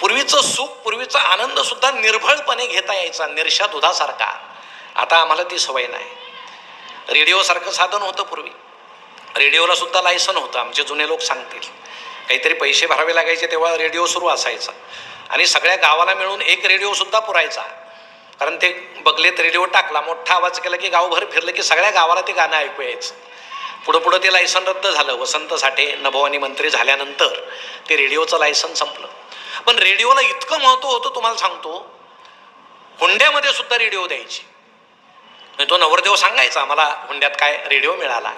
पूर्वीचं सुख पूर्वीचा आनंद सुद्धा निर्भळपणे घेता यायचा निर्षा दुधासारखा. आता आम्हाला ती सवय नाही. रेडिओसारखं साधन होतं पूर्वी. रेडिओला सुद्धा लायसन होतं आमचे जुने लोक सांगतील. काहीतरी पैसे भरावे लागायचे तेव्हा रेडिओ सुरू असायचा. आणि सगळ्या गावाला मिळून एक रेडिओसुद्धा पुरायचा. कारण ते बगलेत रेडिओ टाकला मोठा आवाज केला की गावभर फिरलं की सगळ्या गावाला ते गाणं ऐकू यायचं. पुढं पुढं ते लायसन रद्द झालं. वसंत साठे नभवानी मंत्री झाल्यानंतर ते रेडिओचं लायसन संपलं. पण रेडिओला इतकं महत्त्व होतं तुम्हाला सांगतो. हुंड्यामध्ये सुद्धा रेडिओ द्यायची. म्हणजे तो नवरदेव सांगायचा मला हुंड्यात काय रेडिओ मिळाला?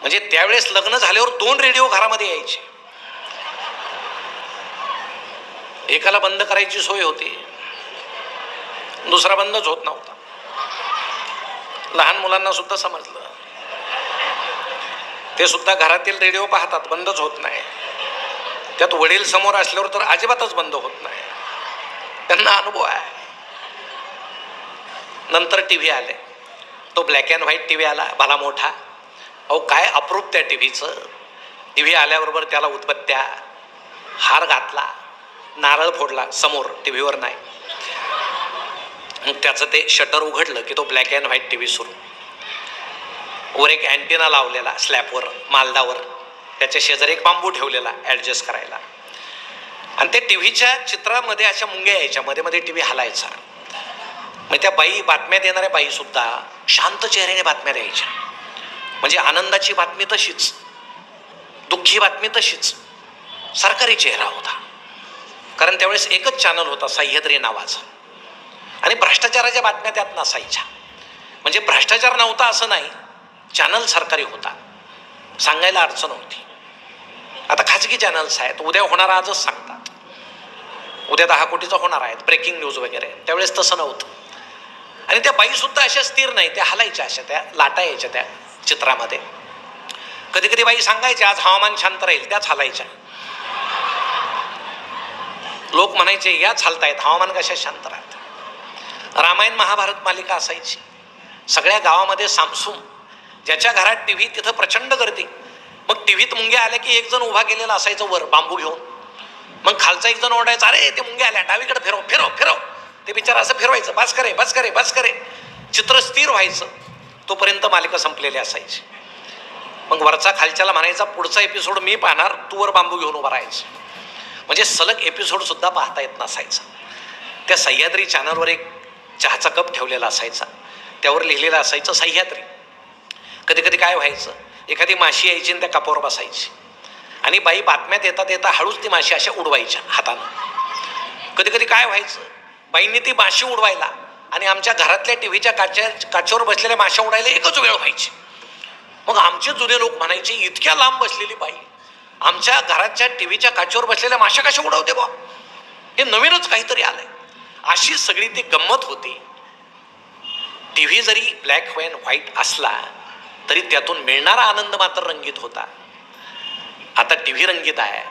म्हणजे त्यावेळेस लग्न झाल्यावर दोन रेडिओ घरामध्ये यायचे. एकाला बंद करायची सोय होती. दुसरा बंदच होत नव्हता. लहान मुलांना सुद्धा समजलं. ते सुद्धा घरातील रेडिओ पाहतात बंदच होत नाही. त्यात वडील समोर असल्यावर तर अजिबातच बंद होत नाही. त्यांना अनुभव आहे. नंतर टी व्ही आले. तो black and white T V आला भला मोठा. अहो काय अप्रूप त्या टी व्हीचं? टी व्ही आल्याबरोबर त्याला उत्पत्त्या हार घातला नारळ फोडला समोर टी व्हीवर नाही. मग त्याचं ते शटर उघडलं की तो black and white T V सुरू. वर एक अँटिना लावलेला स्लॅबवर मालदावर. त्याच्या शेजारी एक बांबू ठेवलेला ॲडजस्ट करायला. आणि ते टी व्हीच्या चित्रामध्ये अशा मुंग्या यायच्या मध्ये मध्ये टी व्ही हलायचा. मग त्या बाई बातम्या देणाऱ्या बाई सुद्धा शांत चेहऱ्याने बातम्या द्यायच्या. म्हणजे आनंदाची बातमी तशीच दुःखी बातमी तशीच सरकारी चेहरा होता. कारण त्यावेळेस एकच चॅनल होता सह्याद्री नावाचा. आणि भ्रष्टाचाराच्या बातम्या त्यात नसायच्या. म्हणजे भ्रष्टाचार नव्हता असं नाही चॅनल सरकारी होता. सांगायला अडचण होती. आता खाजगी चॅनल्स आहेत. उद्या होणार आजच सांगतात. उद्या दहा कोटीचा होणार आहेत. ब्रेकिंग न्यूज वगैरे. त्यावेळेस तसं नव्हतं. आणि त्या बाईसुद्धा अशा स्थिर नाही. त्या हलायच्या अशा त्या लाटा यायच्या त्या चित्रामध्ये. कधी कधी बाई सांगायच्या आज हवामान शांत राहील. त्याच हलायच्या. लोक म्हणायचे याच हलतायत. हवामान कशा शांत राहत? रामायण महाभारत मालिका असायची. सगळ्या गावामध्ये सामसूम ज्याच्या घरात टी व्ही तिथं प्रचंड गर्दी. मग टी व्हीत मुंग्या आल्या की एक जण उभा केलेला असायचं वर बांबू घेऊन. मग खालचा एक जण ओरडायचा अरे ते मुंग्या आल्या डावीकडे फिरव फिरव फिरव. ते बिचार असं फिरवायचं बस करे बस करे बस करे. चित्र स्थिर व्हायचं. तोपर्यंत मालिका संपलेली असायची. मग वरचा खालच्याला म्हणायचा पुढचा एपिसोड मी पाहणार तू वर बांबू घेऊन उभा राहायचं. म्हणजे सलग एपिसोडसुद्धा पाहता येत नसायचा. त्या सह्याद्री चॅनलवर एक चहाचा कप ठेवलेला असायचा. त्यावर लिहिलेलं असायचं सह्याद्री. कधी कधी काय व्हायचं? एखादी माशी यायची आणि त्या कापावर बसायची. आणि बाई बातम्यात येतात येता हळूच ती माशी अशा उडवायच्या हातानं. कधी कधी काय व्हायचं? बाईंनी ती माशी उडवायला आणि आमच्या घरातल्या टी व्हीच्या काच्या काचेवर बसलेल्या माश्या उडायला एकच वेळ व्हायची. मग आमचे जुने लोक म्हणायचे इतक्या लांब बसलेली बाई आमच्या घराच्या टी व्हीच्या काचेवर बसलेल्या माश्या कशा उडवते बा? हे नवीनच काहीतरी आलंय. अशी सगळी ती गंमत होती. टी व्ही जरी ब्लॅक अँड व्हाईट असला तरी त्यातून मिळणारा आनंद मात्र रंगीत होता. आता टी व्ही रंगीत आहे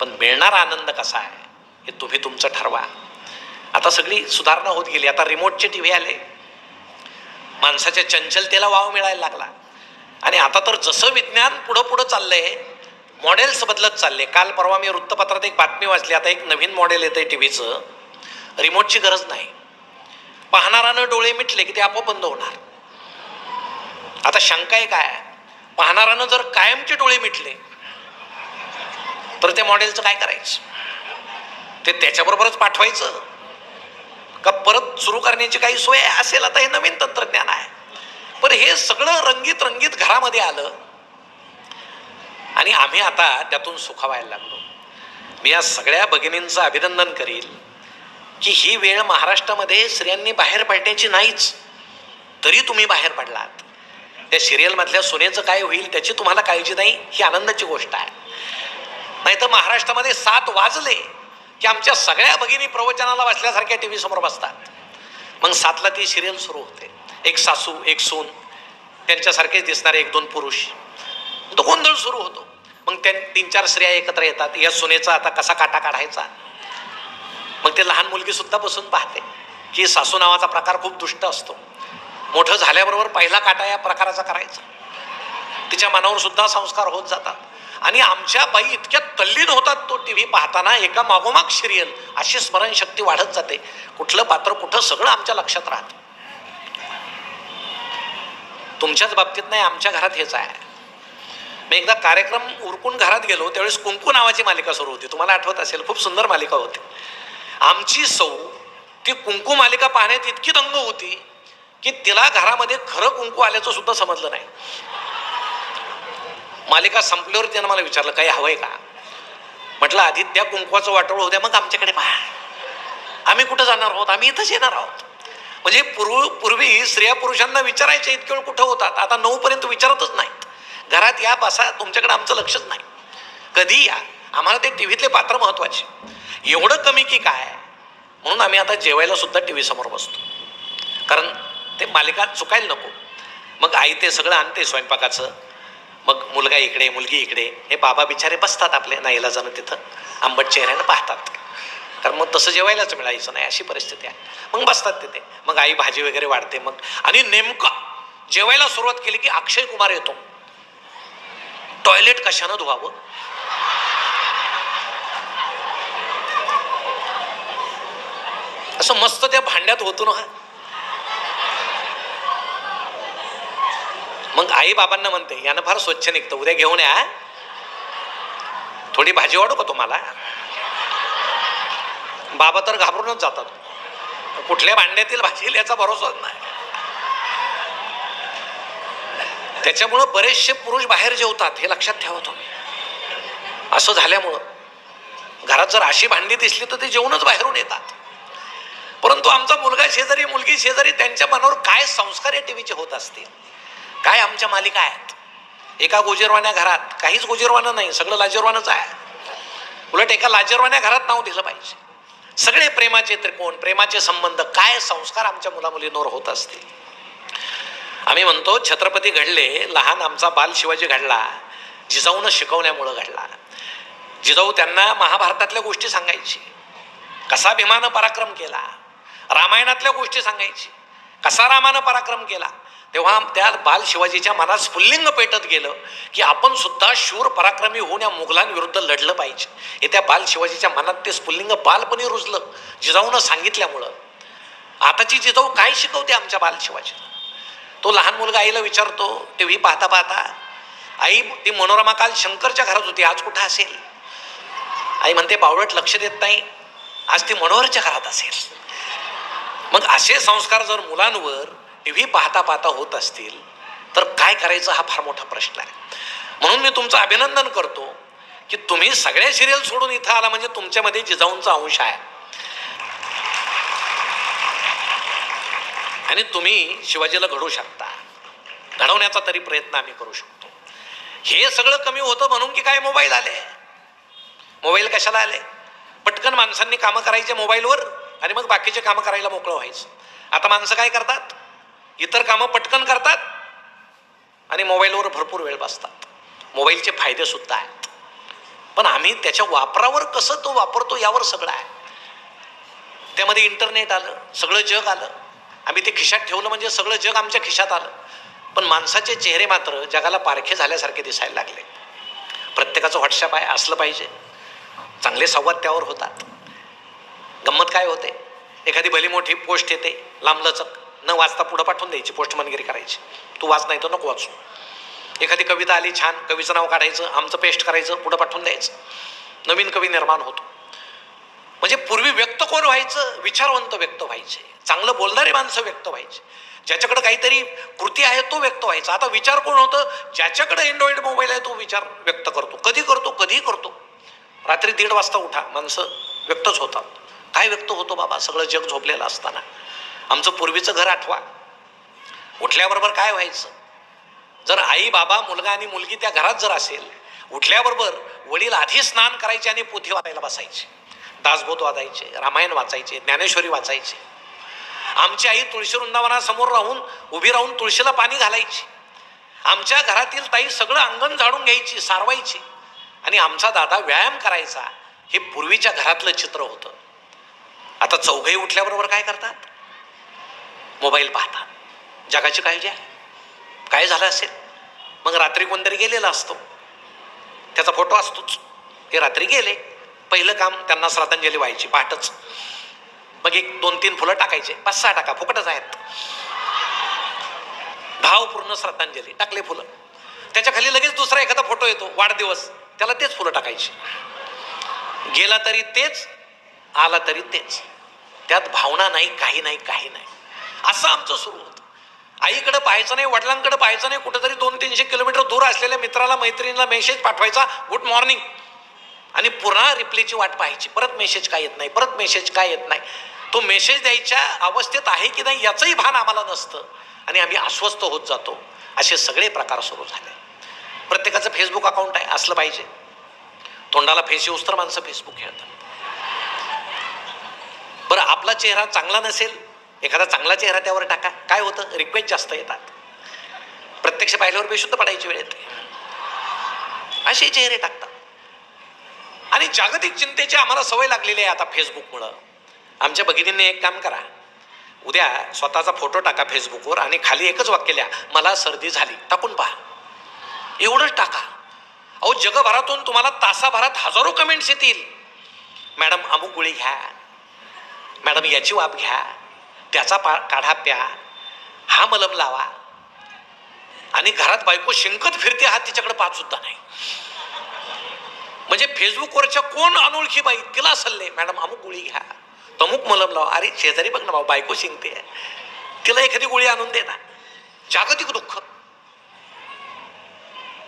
पण मिळणारा आनंद कसा आहे हे तुम्ही तुमचं ठरवा. आता सगळी सुधारणा होत गेली आता रिमोटचे टी व्ही आले. माणसाच्या चंचलतेला वाव मिळायला लागला. आणि आता तर जसं विज्ञान पुढं पुढं चाललंय मॉडेल्स बदलत चालले. काल परवा मी वृत्तपत्रात एक बातमी वाचली आता एक नवीन मॉडेल येतं टी व्हीचं रिमोटची गरज नाही. पाहणारानं डोळे मिटले की ते आपोआप बंद होणार. आता शंका आहे. काय पाहणारानं जर कायमचे डोळे मिटले तर त्या मॉडेलचं काय करायचं? ते त्याच्याबरोबरच पाठवायचं? का परत सुरू करण्याची काही सोय असेल? आता हे नवीन तंत्रज्ञान आहे. पण हे सगळं रंगीत रंगीत घरामध्ये आलं. आणि आम्ही आता त्यातून सुखावायला लागलो. मी या सगळ्या भगिनींचं अभिनंदन करील की ही वेळ महाराष्ट्रामध्ये स्त्रियांनी बाहेर पडण्याची नाहीच तरी तुम्ही बाहेर पडलात. त्या सिरियलमधल्या सुनेचं काय होईल त्याची तुम्हाला काळजी नाही ही आनंदाची गोष्ट आहे. नाही तर महाराष्ट्रामध्ये सात वाजले की आमच्या सगळ्या भगिनी प्रवचनाला बसल्यासारख्या टी व्ही समोर बसतात. मग सातला ती सिरियल सुरू होते. एक सासू एक सून त्यांच्यासारखेच दिसणारे एक दोन पुरुष. तो गोंधळ सुरू होतो. मग त्या तीन चार स्त्रिया एकत्र येतात. या सुनेचा आता कसा काटा काढायचा? मग ते लहान मुलगी सुद्धा बसून पाहते. की सासू नावाचा प्रकार खूप दुष्ट असतो. मोठं झाल्याबरोबर पहिला काटा या प्रकाराचा करायचा. तिच्या मनावर सुद्धा संस्कार होत जातात. आणि आमच्या बाई इतक्या तल्लीन होतात तो टी व्ही पाहताना एका मागोमाग सिरियल अशी स्मरणशक्ती वाढत जाते. कुठलं पात्र कुठं सगळं आमच्या लक्षात राहतं. तुमच्याच बाबतीत नाही आमच्या घरात हेच आहे. मी एकदा कार्यक्रम उरकून घरात गेलो त्यावेळेस कुंकू नावाची मालिका सुरू होती. तुम्हाला आठवत असेल खूप सुंदर मालिका होती. आमची सौ ती कुंकू मालिका पाहण्यात इतकी दंग होती की तिला घरामध्ये खरं कुंकू आल्याचं सुद्धा समजलं नाही. मालिका संपल्यावर त्यानं मला विचारलं काही हवंय का? म्हटलं आधी त्या कुंकवाचं वाटोळ होत्या मग आमच्याकडे पहा. आम्ही कुठं जाणार आहोत? आम्ही इथंच येणार आहोत. म्हणजे पूर्व पूर्वी स्त्रिया पुरुषांना विचारायचे इतके वेळ कुठं होतात? आता नऊ पर्यंत विचारतच नाहीत. घरात या बसा तुमच्याकडे आमचं लक्षच नाही. कधी या? आम्हाला ते टी व्हीतले पात्र महत्त्वाचे. एवढं कमी की काय? म्हणून आम्ही आता जेवायला सुद्धा टी व्ही समोर बसतो. कारण ते मालिका चुकायला नको. मग आई ते सगळं आणते स्वयंपाकाचं. मग मुलगा इकडे मुलगी इकडे. हे बाबा बिचारे बसतात आपले. नाईला जाणं तिथं. आंबट चेहऱ्यानं पाहतात. कारण मग तसं जेवायलाच मिळायचं नाही. अशी परिस्थिती आहे. मग बसतात तिथे. मग आई भाजी वगैरे वाढते. मग आणि नेमकं जेवायला सुरुवात केली की अक्षय कुमार येतो. टॉयलेट कशानं धुवावं? असं मस्त त्या भांड्यात होतो ना मग आई बाबांना म्हणते यानं फार स्वच्छ निघतं उद्या घेऊन या. थोडी भाजी वाढू का तुम्हाला? बाबा तर घाबरूनच जातात. कुठल्या भांड्यातील भाजी याचा भरोसाच नाही. त्याच्यामुळं बरेचसे पुरुष बाहेर जेवतात हे लक्षात ठेवा तुम्ही. असं झाल्यामुळं घरात जर अशी भांडी दिसली तर ते जेवणच बाहेरून येतात. परंतु आमचा मुलगा शेजारी मुलगी शेजारी त्यांच्या मनावर काय संस्कार या टीव्हीचे होत असतील? काय आमच्या मालिका आहेत? एका गोजेरवान्या घरात काहीच गोजीरवानं नाही सगळं लाजेरवानच आहे. उलट एका लाजेरवान्या घरात नाव दिलं पाहिजे. सगळे प्रेमाचे त्रिकोण प्रेमाचे संबंध काय संस्कार आमच्या मुलामुलींवर होत असतील? आम्ही म्हणतो छत्रपती घडले लहान आमचा बाल शिवाजी घडला जिजाऊनं शिकवण्यामुळं घडला. जिजाऊ त्यांना महाभारतातल्या गोष्टी सांगायची. कसा भीमानं पराक्रम केला? रामायणातल्या गोष्टी सांगायची. कसा रामानं पराक्रम केला? तेव्हा त्या बाल शिवाजीच्या मनात स्फुल्लिंग पेटत गेलं की आपण सुद्धा शूर पराक्रमी होऊन या मुघलांविरुद्ध लढलं पाहिजे. हे त्या बाल शिवाजीच्या मनात ते स्फुल्लिंग बालपणी रुजलं जिजाऊनं सांगितल्यामुळं. आताची जिजाऊ काय शिकवते आमच्या बाल शिवाजीला? तो लहान मुलगा आईला विचारतो टी व्ही पाहता पाहता? आई ती मनोरमा काल शंकरच्या घरात होती आज कुठं असेल? आई म्हणते बावळट लक्ष देत नाही आज ती मनोहरच्या घरात असेल. मग असे संस्कार जर मुलांवर टी व्ही पाहता पाहता होत असतील तर काय करायचं हा फार मोठा प्रश्न आहे. म्हणून मी तुमचं अभिनंदन करतो की तुम्ही सगळ्या सिरियल सोडून इथं आला म्हणजे तुमच्यामध्ये जिजाऊंचा अंश आहे. आणि तुम्ही शिवाजीला घडू शकता. घडवण्याचा तरी प्रयत्न आम्ही करू शकतो. हे सगळं कमी होतं म्हणून की काय मोबाईल आले? मोबाईल कशाला आले? पटकन माणसांनी कामं करायचे मोबाईलवर आणि मग बाकीचे कामं करायला मोकळं व्हायचं. आता माणसं काय करतात? इतर कामं पटकन करतात आणि मोबाईलवर भरपूर वेळ बसतात. मोबाईलचे फायदे सुद्धा आहेत. पण आम्ही त्याच्या वापरावर कसं तो वापरतो यावर सगळं आहे. त्यामध्ये इंटरनेट आलं सगळं जग आलं. आम्ही ते खिशात ठेवलं म्हणजे सगळं जग आमच्या खिशात आलं. पण माणसाचे चेहरे मात्र जगाला पारखे झाल्यासारखे दिसायला लागले. प्रत्येकाचं व्हॉट्सअप आहे असलं पाहिजे. चांगले संवाद त्यावर होतात. गंमत काय होते? एखादी भली मोठी पोस्ट येते लांबलचक. न वाचता पुढं पाठवून द्यायची पोस्टमनगिरी करायची. तू वाच नाही तर नको वाचू. एखादी कविता आली छान कवीचं नाव काढायचं आमचं पेस्ट करायचं पुढं पाठवून द्यायचं. नवीन कवी निर्माण होतो. म्हणजे पूर्वी व्यक्त कोण व्हायचं? विचारवंत व्यक्त व्हायचे. चांगलं बोलणारी माणसं व्यक्त व्हायचे. ज्याच्याकडे काहीतरी कृती आहे तो व्यक्त व्हायचा. आता विचार कोण होतं? ज्याच्याकडे अँड्रॉइड मोबाईल आहे तो विचार व्यक्त करतो. कधी करतो? कधीही करतो? रात्री दीड वाजता उठा माणसं व्यक्तच होतात. काय व्यक्त होतो बाबा? सगळं जग झोपलेलं असताना. आमचं पूर्वीचं घर आठवा. उठल्याबरोबर काय व्हायचं? जर आई बाबा मुलगा आणि मुलगी त्या घरात जर असेल उठल्याबरोबर वडील आधी स्नान करायचे आणि पोथी वाचायला बसायचे. दासबोध वाचायचे रामायण वाचायचे ज्ञानेश्वरी वाचायचे. आमची आई तुळशी वृंदावनासमोर राहून उभी राहून तुळशीला पाणी घालायची. आमच्या घरातील ताई सगळं अंगण झाडून घ्यायची सारवायची. आणि आमचा दादा व्यायाम करायचा हे पूर्वीच्या घरातलं चित्र होतं. आता चौघही उठल्याबरोबर काय करतात? मोबाईल पाहतात जगाची काळजी आहे. काय झालं असेल? मग रात्री कोणतरी गेलेला असतो. त्याचा फोटो असतोच. हे रात्री गेले. पहिलं काम त्यांना श्रद्धांजली व्हायची पहाटच. मग एक दोन तीन फुलं टाकायचे. पाच सहा टाका फुकटच आहेत. भावपूर्ण श्रद्धांजली. टाकले फुलं. त्याच्याखाली लगेच दुसरा एखादा फोटो येतो वाढदिवस. त्याला तेच फुलं टाकायची. गेला तरी तेच आला तरी तेच. त्यात भावना नाही काही नाही काही नाही. असं आमचं सुरू होतं. आईकडे पाहायचं नाही वडिलांकडे पाहायचं नाही कुठेतरी दोन तीनशे किलोमीटर दूर असलेल्या मित्राला मैत्रिणीला मेसेज पाठवायचा गुड मॉर्निंग आणि पुन्हा रिप्लेची वाट पाहायची परत मेसेज काय येत नाही? परत मेसेज काय येत नाही? तो मेसेज द्यायच्या अवस्थेत आहे की नाही याचंही भान आम्हाला नसतं. आणि आम्ही अस्वस्थ होत जातो. असे सगळे प्रकार सुरू झाले. प्रत्येकाचं फेसबुक अकाउंट आहे असलं पाहिजे. तोंडाला फेस येऊस तर माणसं फेसबुक खेळतात. बरं आपला चेहरा चांगला नसेल एखादा चांगला चेहरा त्यावर टाका. काय होतं? रिक्वेस्ट जास्त येतात. प्रत्यक्ष पाहिल्यावर बेशुद्ध पडायची वेळ येते. असे चेहरे टाकतात. आणि जागतिक चिंतेची आम्हाला सवय लागलेली आहे आता फेसबुकमुळं आमच्या भगिनींनी एक काम करा. उद्या स्वतःचा फोटो टाका फेसबुकवर आणि खाली एकच वाक्य लिहा. मला सर्दी झाली. टाकून पहा. एवढंच टाका. अहो जगभरातून तुम्हाला तासाभरात हजारो कमेंट्स येतील. मॅडम अमुक गोळी घ्या. मॅडम याची वाप घ्या. त्याचा पा काढा प्या. हा मलम लावा. आणि घरात बायको शिंकत फिरते हा तिच्याकडे पाहत सुद्धा नाही. म्हणजे फेसबुकवरच्या कोण अनोळखी बाई तिला सल्ले मॅडम अमुक गोळी घ्या. तमुक मलम लावा. अरे शेजारी बघ ना भाऊ बायको शिंकते. तिला एखादी गोळी आणून दे ना. जागतिक दुःख.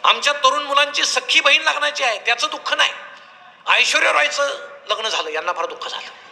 आमच्या तरुण मुलांची सख्खी बहीण लग्नाची आहे त्याचं दुःख नाही. ऐश्वर्या रॉयचं लग्न झालं यांना फार दुःख झालं.